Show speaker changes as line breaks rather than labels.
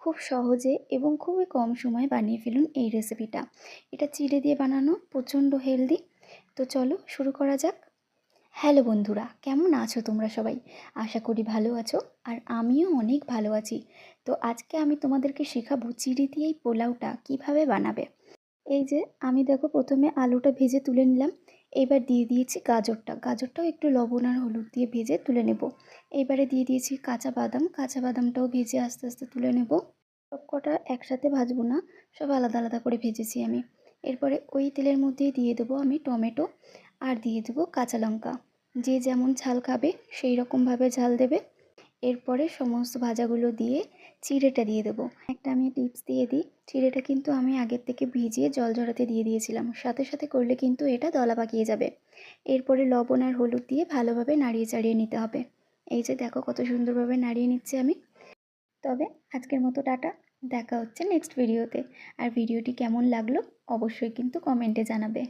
খুব সহজে এবং খুবই কম সময়ে বানিয়ে ফেলুন এই রেসিপিটা এটা চিড়ে দিয়ে বানানো, প্রচণ্ড হেলদি তো চলো শুরু করা যাক। হ্যালো বন্ধুরা, কেমন আছো তোমরা সবাই? আশা করি ভালো আছো আর আমিও অনেক ভালো আছি। তো আজকে আমি তোমাদেরকে শেখাবো চিড়ে দিয়ে এই পোলাওটা কীভাবে বানাবে। এই যে আমি দেখো প্রথমে আলুটা ভেজে তুলে নিলাম। এবার দিয়ে দিয়েছি গাজরটা। গাজরটাও একটু লবণ আর হলুদ দিয়ে ভেজে তুলে নেব। এবারে দিয়ে দিয়েছি কাঁচা বাদাম। কাঁচা বাদামটাও ভেজে আস্তে আস্তে তুলে নেব। সব কটা একসাথে ভাজবো না, সব আলাদা আলাদা করে ভেজেছি আমি। এরপরে ওই তেলের মধ্যে দিয়ে দেবো আমি টমেটো আর দিয়ে দেবো কাঁচা লঙ্কা। যে যেমন ঝাল খাবে, সেই রকমভাবে ঝাল দেবে। এরপরে সমস্ত ভাজাগুলো দিয়ে চিড়েটা দিয়ে দেবো। একটা আমি টিপস দিয়ে দিই, চিড়েটা কিন্তু আমি আগের থেকে ভিজিয়ে জল ঝরাতে দিয়ে দিয়েছিলাম। সাথে সাথে করলে কিন্তু এটা দলা পাকিয়ে যাবে। এরপরে লবণ আর হলুদ দিয়ে ভালোভাবে নাড়িয়ে চাড়িয়ে নিতে হবে। এই যে দেখো কত সুন্দরভাবে নাড়িয়ে নিচ্ছি আমি। তবে আজকের মতো টাটা, দেখা হচ্ছে নেক্সট ভিডিওতে আর ভিডিওটি কেমন লাগল অবশ্যই কিন্তু কমেন্টে জানাবে।